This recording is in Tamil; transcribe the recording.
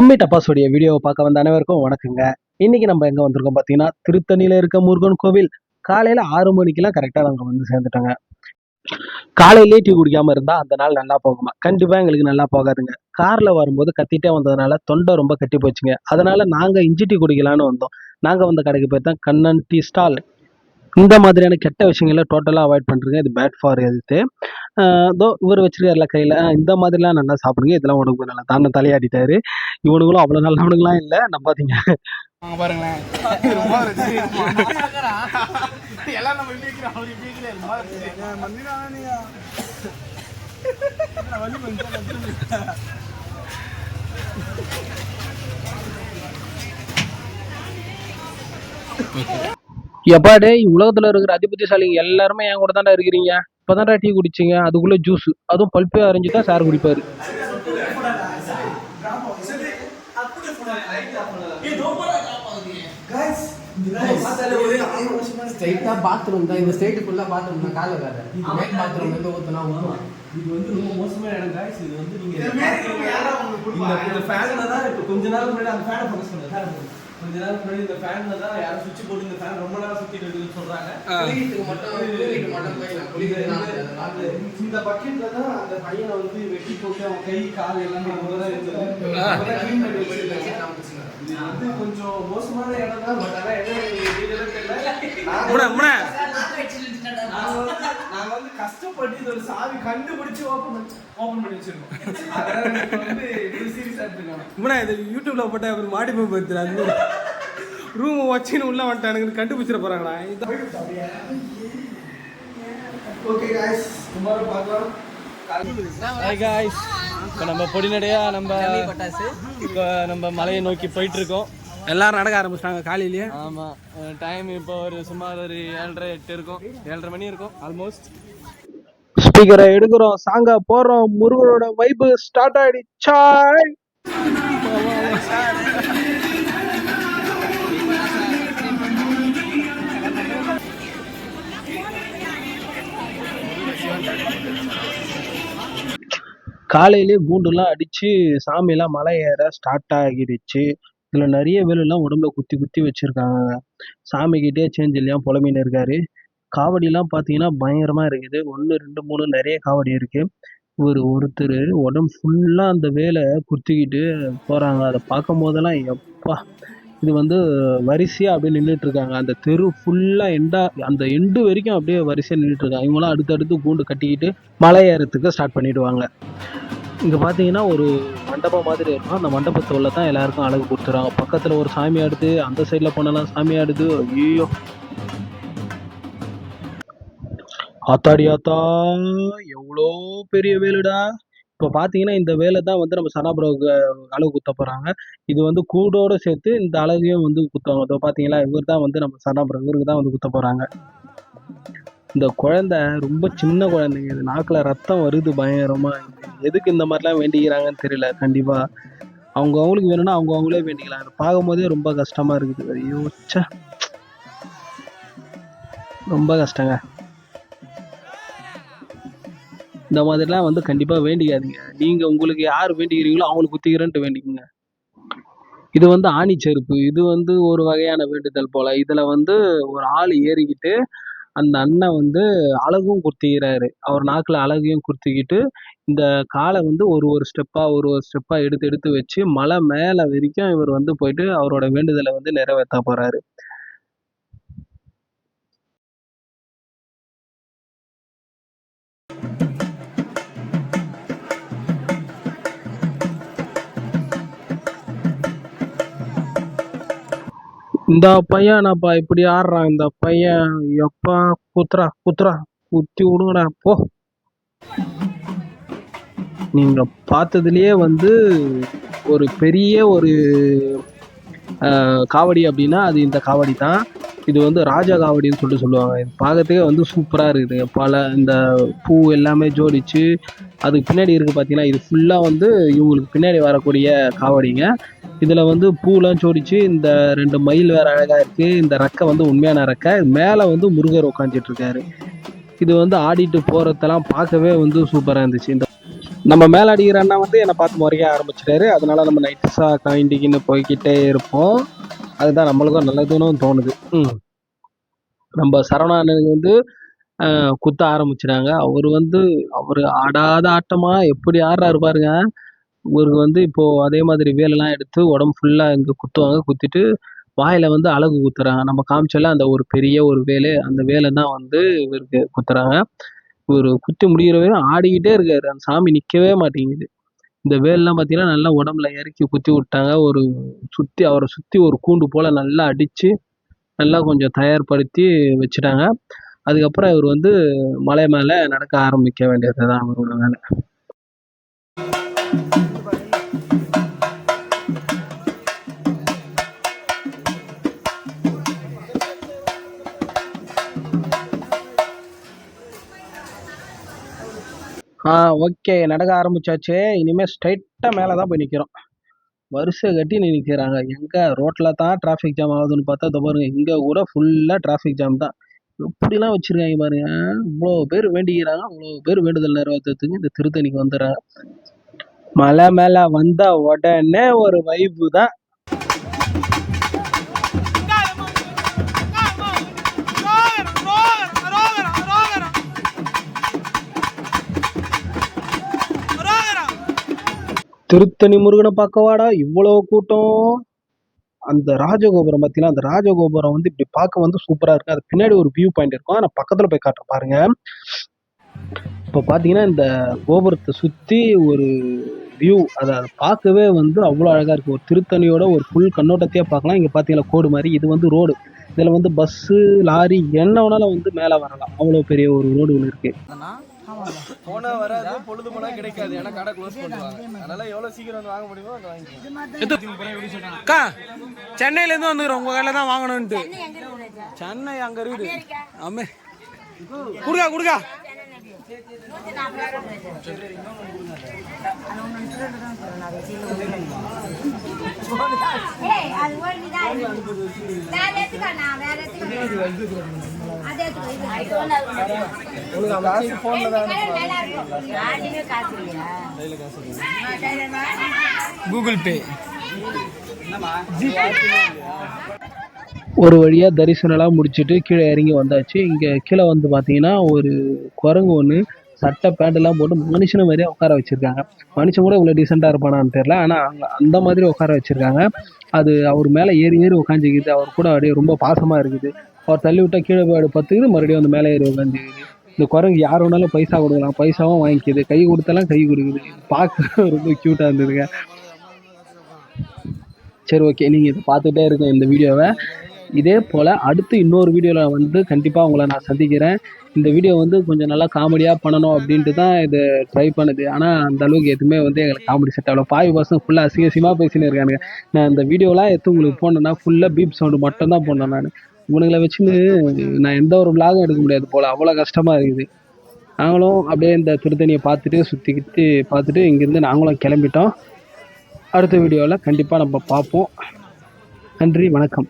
டம்மி டப்பாஸுடைய வீடியோவை பார்க்க வந்த அனைவருக்கும் வணக்கங்க. இன்னைக்கு நம்ம எங்க வந்திருக்கோம் பார்த்தீங்கன்னா திருத்தணியில இருக்க முருகன் கோவில். காலையில ஆறு மணிக்கெல்லாம் கரெக்டாக நாங்கள் வந்து சேர்ந்துட்டோங்க. காலையிலேயே டீ குடிக்காம இருந்தா அந்த நாள் நல்லா போகுமா? கண்டிப்பா எங்களுக்கு நல்லா போகாதுங்க. கார்ல வரும்போது கத்திட்டே வந்ததுனால தொண்டை ரொம்ப கட்டி போச்சுங்க. அதனால நாங்க இஞ்சி டீ குடிக்கலான்னு வந்தோம். நாங்க வந்த கடைக்கு போய் தான் கண்ணன் டீ ஸ்டால் இந்த மாதிரியான கெட்ட விஷயங்களை டோட்டலாக அவாய்ட் பண்ணுறீங்க இது பேட் ஃபார் ஹெல்த்து இதோ இவர் வச்சிருக்காருல கையில். இந்த மாதிரிலாம் நல்லா சாப்பிடுங்க. இதெல்லாம் உடம்பு நல்லா தானே தலையாடிட்டாரு இவனுங்களும் அவ்வளோ நல்லவனுங்களாம் இல்லை. நம்பாதீங்க பாருங்களேன். ரொம்ப ரசிச்சு எல்லாம் நம்ம இப்படி இருக்கிறோம். அவர் இப்படி இருக்கிறார். ரொம்ப ரசிச்சு எப்பா டேய் உலகத்துல இருக்கிற அதிபுத்திசாலிங்க எல்லாருமே என் கூட தான்டா இருக்கிறீங்க. இப்பதான்டா டீ குடிச்சீங்க அதுக்குள்ள ஜூஸ் அதுவும் பல்பே அரைஞ்சு தான் சார் குடிப்பாரு. பாத்ரூம் தான். இந்த ஸ்ட்ரைட் ஃபுல்லா பாத்ரூம் தான். கால வேற. மேல் பாத்ரூம் வந்து ஊத்துனா ஊத்தும் இது வந்து ரொம்ப மோசமான இடம் guys. இது வந்து நீங்க இந்த இந்த ஃபேன்ல தான் இப்போ கொஞ்ச நேரம் முன்னாடி அந்த ஃபேனை ஃபோக்கஸ் பண்ணுங்க ஃபேன் கொஞ்ச நேரம் முன்னாடி இந்த ஃபேன்ல தான் யாரும் சுவிட்ச் போட்டு இந்த ஃபேன் ரொம்ப நேரம் சுத்திட்டு இருக்குன்னு சொல்றாங்க. குளிக்கிறதுக்கு மட்டும் குளிக்கிறதுக்கு மட்டும் போயிடலாம். இந்த பக்கெட்ல தான் அந்த பையனை வந்து வெட்டி போட்டு அவன் கை கால் எல்லாமே அங்க தான் இருந்தது. அப்பதான் clean பண்ணி வச்சிருக்காங்க. இது வந்து கொஞ்சம் மோசமான இடம் தான் பட் ஆனா என்ன டீடைலா தெரியல. நாங்க நாங்க வந்து கஷ்டப்பட்டு இது ஒரு சாவி கண்டுபிடிச்சு ஓபன் ஓபன் பண்ணி வச்சிருக்கோம். அதனால வந்து சீரியஸா யூடியூப்ல போட்ட அப்புறம் மாடி போய் பார்த்து அது ரூம் வச்சுன்னு உள்ள வந்துட்டானுங்க கண்டுபிடிச்சிட போறாங்களா? ஓகே காய்ஸ் குமார பார்க்கலாம். இப்போ நம்ம பொடிநடையாக நம்ம நம்ம மலையை நோக்கி போயிட்டு இருக்கோம். எல்லாரும் நடக்க ஆரம்பிச்சிட்டாங்க காலையிலேயே. ஆமாம் டைம் இப்போ ஒரு சுமார் ஒரு ஏழரை எட்டு இருக்கும். ஏழரை மணி இருக்கும் ஆல்மோஸ்ட் ஸ்பீக்கரை எடுக்கிறோம் சாங்கா போடுறோம் முருகனோட வைப்பு ஸ்டார்ட் ஆயிடுச்சாய் காலையிலேயே கூண்டுலாம் அடிச்சு சாமியெல்லாம் மலை ஏற ஸ்டார்ட் ஆகிடுச்சு. இதுல நிறைய வேலையெல்லாம் உடம்புல குத்தி குத்தி வச்சிருக்காங்க. சாமிக்கிட்டே சேஞ்ச் இல்லையா புலம்பின்னு இருக்காரு. காவடிலாம் பார்த்தீங்கன்னா பயங்கரமா இருக்குது. ஒன்று ரெண்டு மூணு நிறைய காவடி இருக்கு. இவர் ஒருத்தர் உடம்பு ஃபுல்லா அந்த வேலை குத்திக்கிட்டு போறாங்க. அதை பார்க்கும் போதெல்லாம் எப்பா இது வந்து வரிசையா அப்படியே நின்றுட்டு இருக்காங்க. அந்த தெரு ஃபுல்லா எண்டா அந்த எண்டு வரைக்கும் அப்படியே வரிசையா நின்றுட்டு இருக்காங்க. இவங்களாம் அடுத்தடுத்து கூண்டு கட்டிக்கிட்டு மலை ஏறத்துக்கு ஸ்டார்ட் பண்ணிடுவாங்க. இங்க பாத்தீங்கன்னா ஒரு மண்டபம் மாதிரி இருக்கும். அந்த மண்டபத்து உள்ள தான் எல்லாருக்கும் அழகு கொடுத்துறாங்க பக்கத்துல ஒரு சாமி ஆடுது அந்த சைடில் போனாலும் சாமி ஆடுது ஐயோ ஆத்தாடி ஆத்தா எவ்வளோ பெரிய வேலுடா. இப்போ பார்த்தீங்கன்னா இந்த வேலை தான் வந்து நம்ம சனாபுரோவுக்கு அழகு குத்த போகிறாங்க இது வந்து கூடோடு சேர்த்து இந்த அழகையும் வந்து குத்துவாங்க இதோ பார்த்தீங்களா இவர் தான் வந்து நம்ம சனாபுரம் இவருக்கு தான் வந்து குத்த போகிறாங்க இந்த குழந்தை ரொம்ப சின்ன குழந்தைங்க. இது நாக்கில் ரத்தம் வருது பயங்கரமாக எதுக்கு இந்த மாதிரிலாம் வேண்டிக்கிறாங்கன்னு தெரியல கண்டிப்பாக அவங்க அவங்களுக்கு வேணும்னா அவங்க அவங்களே வேண்டிக்கலாம். அதை பார்க்கும்போதே ரொம்ப கஷ்டமா இருக்குது. ஐயோ ரொம்ப கஷ்டங்க. இந்த மாதிரிலாம் வந்து கண்டிப்பாக வேண்டிக்காதீங்க. நீங்கள் உங்களுக்கு யார் வேண்டிக்கிறீங்களோ அவங்களுக்கு குத்திக்கிறேன்ட்டு வேண்டிக்கோங்க. இது வந்து ஆணி செருப்பு இது வந்து ஒரு வகையான வேண்டுதல் போல். இதில் வந்து ஒரு ஆள் ஏறிக்கிட்டு அந்த அண்ணன் வந்து அழகும் குத்திக்கிறாரு அவர் நாக்கில் அழகையும் குத்திக்கிட்டு இந்த காலை வந்து ஒரு ஒரு ஸ்டெப்பாக ஒரு ஒரு ஸ்டெப்பாக எடுத்து எடுத்து வச்சு மலை மேலே வரைக்கும் இவர் வந்து போயிட்டு அவரோட வேண்டுதலை வந்து நிறைவேற்ற போகிறாரு இந்த பையன் என்னப்பா இப்படி ஆடுறான்? இந்த பையன் எப்பா குத்துறா குத்துறா. குத்தி விடுங்கடா. போ. நீங்க பார்த்ததுலயே வந்து ஒரு பெரிய ஒரு காவடி அப்படின்னா அது இந்த காவடி தான். இது வந்து ராஜா காவடின்னு சொல்லிட்டு சொல்லுவாங்க. இது பார்க்கறதுக்கே வந்து சூப்பராக இருக்குது. பல இந்த பூ எல்லாமே ஜோடிச்சு அதுக்கு பின்னாடி இருக்குது பார்த்தீங்கன்னா இது ஃபுல்லாக வந்து இவங்களுக்கு பின்னாடி வரக்கூடிய காவடிங்க. இதில் வந்து பூலாம் ஜோடிச்சு இந்த ரெண்டு மயில் வேற அழகாக இருக்குது இந்த ரெக்கை வந்து உண்மையான ரெக்கை. மேலே வந்து முருகர் உட்காந்துட்ருக்காரு இது வந்து ஆடிட்டு போகிறதெல்லாம் பார்க்கவே வந்து சூப்பராக இருந்துச்சு. இந்த நம்ம மேலே அடிக்கிற அண்ணா வந்து என்னை பார்த்து முறைய ஆரம்பிச்சிட்டாரு. அதனால் நம்ம நைட்ஸாக கைண்டிக்கின்னு போய்கிட்டே இருப்போம். அதுதான் நம்மளுக்கும் நல்லதுன்னு தோணுது. ம். நம்ம சரவணா அண்ணனுக்கு வந்து குத்த ஆரம்பிச்சிட்டாங்க. அவர் வந்து அவர் ஆடாத ஆட்டமா எப்படி ஆடுறாரு பாருங்க. இவருக்கு வந்து இப்போ அதே மாதிரி வேலெல்லாம் எடுத்து உடம்பு ஃபுல்லாக இங்கே குத்துவாங்க. குத்திட்டு வாயில வந்து அழகு குத்துறாங்க. நம்ம காமிச்சல அந்த ஒரு பெரிய ஒரு வேலை அந்த வேலை தான் வந்து இவருக்கு குத்துறாங்க. இவர் குத்தி முடிகிற வரையும் ஆடிக்கிட்டே இருக்காரு. அந்த சாமி நிற்கவே மாட்டேங்குது. இந்த வேல்லாம் பார்த்தீங்கன்னா நல்லா உடம்புல இறக்கி குத்தி விட்டாங்க. ஒரு சுற்றி அவரை சுற்றி ஒரு கூண்டு போல் நல்லா அடித்து நல்லா கொஞ்சம் தயார்படுத்தி வச்சுட்டாங்க. அதுக்கப்புறம் இவர் வந்து மலை மேலே நடக்க ஆரம்பிக்க வேண்டியது தான் அவரோட வேலை. ஆ ஓகே நடக்க ஆரம்பிச்சாச்சு. இனிமேல் ஸ்ட்ரைட்டாக மேலே தான் போய் நிற்கிறோம் வரிசை கட்டி நிற்கிறாங்க எங்கே ரோட்டில் தான் டிராஃபிக் ஜாம் ஆகுதுன்னு பார்த்தா பாருங்க இங்கே கூட ஃபுல்லாக டிராஃபிக் ஜாம் தான். எப்படிலாம் வச்சுருக்காங்க பாருங்க. இவ்வளோ பேர் வேண்டிக்கிறாங்க. அவ்வளோ பேர் வேண்டுதல் நிறைவேற்றத்துக்கு இந்த திருத்தணிக்கு வந்துடுறாங்க. மலை மேலே வந்த உடனே ஒரு வைப்பு தான். திருத்தணி முருகனை பார்க்கவாடா இவ்வளோ கூட்டம். அந்த ராஜகோபுரம் பார்த்தீங்கன்னா அந்த ராஜகோபுரம் வந்து இப்படி பார்க்க வந்து சூப்பராக இருக்கு. அது பின்னாடி ஒரு வியூ பாயிண்ட் இருக்கும். ஆனால் பக்கத்தில் போய் காட்டுறேன் பாருங்க. இப்போ பார்த்தீங்கன்னா இந்த கோபுரத்தை சுற்றி ஒரு வியூ அதை அதை பார்க்கவே வந்து அவ்வளோ அழகாக இருக்குது ஒரு திருத்தணியோட ஒரு ஃபுல் கண்ணோட்டத்தையே பார்க்கலாம். இங்கே பார்த்தீங்களா கோடு மாதிரி. இது வந்து ரோடு இதில் வந்து பஸ்ஸு லாரி என்ன வேணாலும் வந்து மேலே வரலாம். அவ்வளோ பெரிய ஒரு ரோடு ஒன்று இருக்குது போனா வராது பொழுது போனா கிடைக்காது. ஏன்னா கடை க்ளோஸ் பண்ணுவாங்க. அதனால எவ்வளவு சீக்கிரம் வந்து வாங்க முடியுமோ அதை வாங்கிக்கலாம். அக்கா சென்னையில இருந்து வந்துக்கிறோம். உங்க கடையில தான் வாங்கணும்ட்டு சென்னை அங்க இருக்குது. ஆமே குடுக்கா குடுக்கா. அது கூகுள் பே ஒரு வழியாக தரிசனம்லாம் முடிச்சுட்டு கீழே இறங்கி வந்தாச்சு. இங்கே கீழே வந்து பார்த்தீங்கன்னா ஒரு குரங்கு ஒன்று சட்டை பேண்டெல்லாம் போட்டு மனுஷன மாதிரியே உட்கார வச்சுருக்காங்க. மனுஷன் கூட இவ்வளோ டீசெண்டாக இருப்பானான்னு தெரில ஆனால் அங்கே அந்த மாதிரி உட்கார வச்சுருக்காங்க. அது அவர் மேலே ஏறி ஏறி உட்காந்துக்கிது அவர் கூட அப்படியே ரொம்ப பாசமாக இருக்குது. அவர் தள்ளி விட்டால் கீழே போய் பத்துக்குது. மறுபடியும் வந்து மேலே ஏறி உட்காந்துக்குது இந்த குரங்கு யார் வேணாலும் பைசா கொடுக்கலாம். பைசாவும் வாங்கிக்குது. கை கொடுத்தாலாம் கை கொடுக்குது. பார்க்க ரொம்ப க்யூட்டாக இருந்ததுங்க. சரி ஓகே நீங்கள் இதை பார்த்துட்டே இருக்கோம் இந்த வீடியோவை. இதே போல் அடுத்து இன்னொரு வீடியோவில் வந்து கண்டிப்பாக உங்களை நான் சந்திக்கிறேன். இந்த வீடியோ வந்து கொஞ்சம் நல்லா காமெடியாக பண்ணணும் அப்படின்ட்டு தான் இது ட்ரை பண்ணுது. ஆனால் அந்த அளவுக்கு எதுவுமே வந்து எங்களுக்கு காமெடி செட் ஆகல. ஃபைவ் பசங்க ஃபுல்லாக அசிங்கசியமாக பேசினு இருக்கானுங்க. நான் இந்த வீடியோலாம் எடுத்து உங்களுக்கு போனேன்னா ஃபுல்லாக பீப் சவுண்டு மட்டும்தான் போனேன் நான். இவனுங்களை வச்சுன்னு நான் எந்த ஒரு விலாகும் எடுக்க முடியாது போல். அவ்வளோ கஷ்டமாக இருக்குது. நாங்களும் அப்படியே இந்த திருத்தணியை பார்த்துட்டு சுற்றிக்கிட்டு பார்த்துட்டு இங்கேருந்து நாங்களும் கிளம்பிட்டோம். அடுத்த வீடியோவில் கண்டிப்பாக நம்ம பார்ப்போம். நன்றி வணக்கம்.